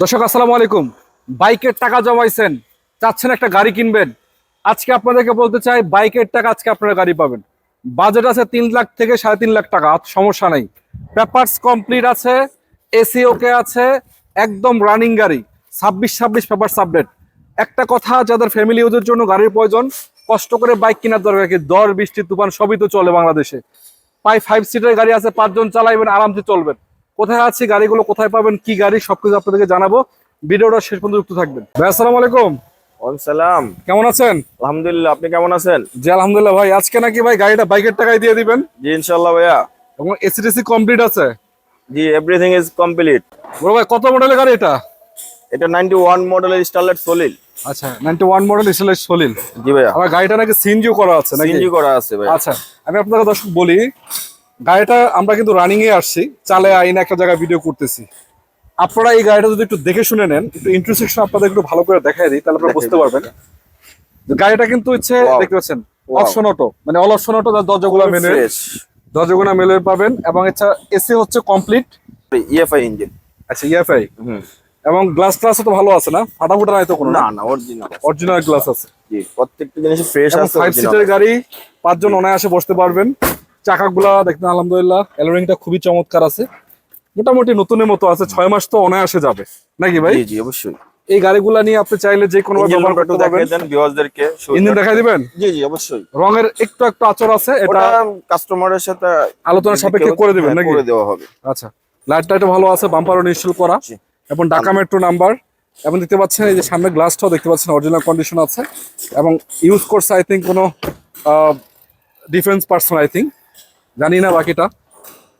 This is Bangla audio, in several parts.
দর্শক, আসসালামু আলাইকুম। বাইকের টাকা জমাইছেন, চাচ্ছেন একটা গাড়ি কিনবেন। আজকে আপনাদেরকে বলতে চাই, বাইকের টাকা আজকে আপনারা গাড়ি পাবেন। বাজেট আছে তিন লাখ থেকে সাড়ে তিন লাখ টাকা সমস্যা নাই। পেপারস কমপ্লিট আছে এসি ওকে আছে, একদম রানিং গাড়ি, ছাব্বিশ ছাব্বিশ পেপার আপডেট। একটা কথা, যাদের ফ্যামিলি ওদের জন্য গাড়ির প্রয়োজন, কষ্ট করে বাইক কেনার দরকার কি? দর, বৃষ্টি, তুফান, সবই তো চলে বাংলাদেশে। প্রায় ফাইভ সিটের গাড়ি আছে, পাঁচজন চালাইবেন, আরামসে চলবেন। কোথায় আছে গাড়িগুলো কোথায় পাবেন কি গাড়ি সবকিছু আপনাদেরকে জানাব। ভিডিওটা শেষ পর্যন্ত যুক্ত থাকবেন। ভাই আসসালামু আলাইকুম। সালাম। কেমন আছেন? আলহামদুলিল্লাহ আপনি কেমন আছেন? জি আলহামদুলিল্লাহ ভাই আজকে নাকি ভাই গাড়িটা বাইকের টাকায় দিয়ে দিবেন? জি ইনশাল্লাহ ভাইয়া। এবং এসিটিসি কমপ্লিট আছে? জি এভরিথিং ইজ কমপ্লিট বড় ভাই কত মডেলের গাড়ি এটা? এটা নাইনটি ওয়ান মডেলের স্টারলেট সলিল আচ্ছা নাইনটি ওয়ান মডেল এসএলএস সলিল জি ভাইয়া। আমার গাড়িটা নাকি সিএনজিও করা আছে নাকি? সিএনজি করা আছে ভাই আচ্ছা আমি আপনাকে দর্শক বলি গাড়িটা আমরা কিন্তু রানিং এ আসছি। চালে আইনে একটা জায়গায় ভিডিও করতেছি। আপনারা এই গাড়িটা যদি একটু দেখে শুনে নেন একটু ইন্টারসেকশন আপনাদের একটু ভালো করে দেখাই দিই তাহলে আপনারা বুঝতে পারবেন। গাড়িটা কিন্তু হচ্ছে. দেখতে পাচ্ছেন অপশন অটো মানে অল অপশন অটো দরজাগুলো ফ্রেশ দরজাগুলো মেলে পাবেন এবং এটা এসি হচ্ছে কমপ্লিট ইএফআই ইঞ্জিন আচ্ছা ইএফআই হুম। এবং গ্লাস ট্লাস তো ভালো আছে না? ফাটাফুটা নাই তো কোনো না? না অরিজিনাল অরিজিনাল গ্লাস আছে। জি প্রত্যেকটা জিনিস ফ্রেশ আছে ফাইভ। সিটের গাড়ি পাঁচজন অনায়াসে বসতে পারবেন। চাকাগুলা দেখতে আলহামদুলিল্লাহ। এলোরিংটা খুবই চমৎকার আছে। মোটামুটি নতুনের মতো আছে ছয় মাস তো অনায়াসে যাবে। নাকি ভাই? জি অবশ্যই। এই গাড়িগুলা নিয়ে আপনি চাইলে যে কোনো ব্যবহার একটু করতে পারবেন। দেখিয়ে দেন ভিউয়ারদেরকে ইঞ্জিন দেখাই দিবেন? জি জি অবশ্যই। রঙের একটু একটু আচর আছে এটা কাস্টমারের সাথে আলোচনা সাপেক্ষে করে দিবেন হ্যাঁ, নাকি? করে দেওয়া হবে। আচ্ছা লাইট টাইটও ভালো আছে বাম্পারও ইনস্টল করা। এবং ঢাকা মেট্রো নাম্বার এবং দেখতে পাচ্ছেন এই যে সামনে গ্লাসটাও দেখতে পাচ্ছেন অরিজিনাল কন্ডিশন আছে। এবং ইউজ করছে আই থিঙ্ক কোনো ডিফেন্স পার্সন আই থিঙ্ক জানি না বাকিটা।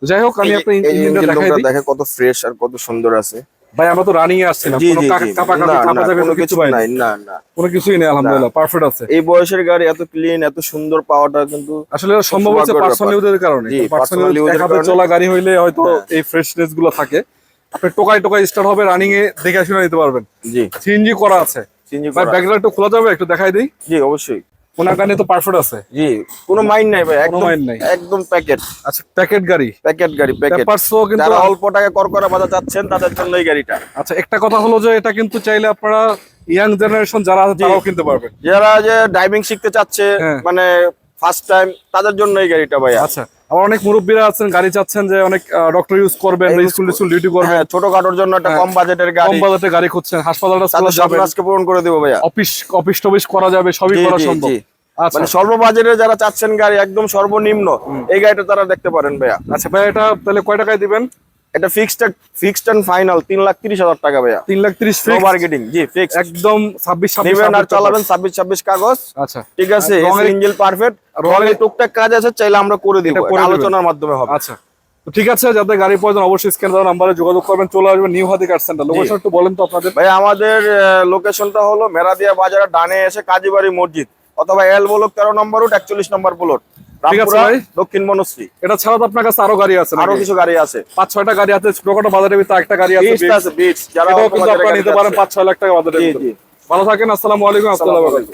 যাই হোক আমি আপনার ইঞ্জিনটা দেখাই দিই। দেখে কত ফ্রেশ আর কত সুন্দর আছে। ভাই আমরা তো রানিং এ কোনো কাপা না, কাপি কাপা যাবে কোনো কিছু কিছু ভাই নাই। না না। কোনো কিছুই নেই আলহামদুলিল্লাহ পারফেক্ট আছে। এই বয়সের গাড়ি এত ক্লিন এত সুন্দর পাওয়াটা কিন্তু আসলে সম্ভব হচ্ছে পার্সোনাল ইউজের কারণে। পার্সোনাল কারণে। চলা গাড়ি হইলে হয়তো হ্যাঁ। এই ফ্রেশনেসগুলো থাকে। আপনি টোকাই টোকাই স্টার্ট হবে রানিং এ দেখে শুনে নিতে পারবেন। জি। সিএনজি করা আছে। সিএনজি ভাই ব্যাকগ্রাউন্ড একটু খোলা যাবে? একটু দেখাই দিই। জি অবশ্যই। ওনার গানে তো পারফেক্ট আছে। জি কোনো মাইন্ড নাই ভাই একদম মাইন্ড নাই। একদম প্যাকেট আচ্ছা প্যাকেট গাড়ি? প্যাকেট গাড়ি প্যাকেট পেপারসও কিন্তু যারা অল্প টাকা করকরা বাজার বাজা চাচ্ছেন তাদের জন্য এই গাড়িটা। আচ্ছা একটা কথা হলো যে এটা কিন্তু চাইলে আপনারা ইয়াং জেনারেশন যারা আছে তারাও কিনতে পারবে। যারা যে ড্রাইভিং শিখতে চাচ্ছে হ্যাঁ। মানে ফার্স্ট টাইম তাদের জন্য এই গাড়িটা ভাই আচ্ছা আবার অনেক মুরব্বীরা আছেন গাড়ি চাচ্ছেন যে অনেক ডক্টর ইউজ করবেন স্কুল স্কুল ডিউটি করবেন। হ্যাঁ ছোটখাটোর জন্য একটা হ্যাঁ। কম বাজেটের গাড়ি। কম বাজেটের বাজেটে গাড়ি খুঁজছেন হাসপাতালটা চলে যাবে আজকে পূরণ করে দেব ভাইয়া। অফিস অফিস টফিস করা যাবে সবই করা সম্ভব। আচ্ছা। মানে সর্ব বাজেটে যারা চাচ্ছেন গাড়ি একদম সর্বনিম্ন এই গাড়িটা তারা দেখতে পারেন ভাইয়া। আচ্ছা ভাইয়া এটা তাহলে কয় টাকায় দিবেন? এটা ফিক্সড ফিক্সড এন্ড ফাইনাল তিন লাখ তিরিশ হাজার টাকা ভাইয়া। তিন লাখ তিরিশ নো মার্কেটিং জি ফিক্সড একদম ছাব্বিশ ছাব্বিশ নেবেন আর চালাবেন ছাব্বিশ ছাব্বিশ কাগজ। আচ্ছা। ঠিক আছে ইঞ্জিন পারফেক্ট রঙের টুকটাক কাজ আছে চাইলে আমরা করে দিব। আলোচনার মাধ্যমে হবে। আচ্ছা। তো ঠিক আছে যাদের গাড়ি প্রয়োজন অবশ্যই স্ক্যান দেওয়া নাম্বারে যোগাযোগ করবেন। চলে আসবেন new Hadi car centre location একটু বলেন তো আপনাদের। ভাই আমাদের লোকেশনটা হলো মেরাদিয়া বাজারের ডানে এসে কাজীবাড়ি মসজিদ অথবা এল ব্লক তেরো নম্বর রুট একচল্লিশ নম্বর প্লট ঠিক আছে দক্ষিণ বনশ্রী এটা ছাড়া তো আপনার কাছে আরও গাড়ি আছে আরও কিছু গাড়ি আছে। পাঁচ ছয়টা গাড়ি আছে ছোটখাটো বাজারের ভিতরে একটা গাড়ি আছে যারা কিন্তু আপনারা নিতে পারেন পাঁচ ছয় লাখ টাকা বাজারের ভালো থাকেন আসসালামু আলাইকুম আসসালামু আলাইকুম।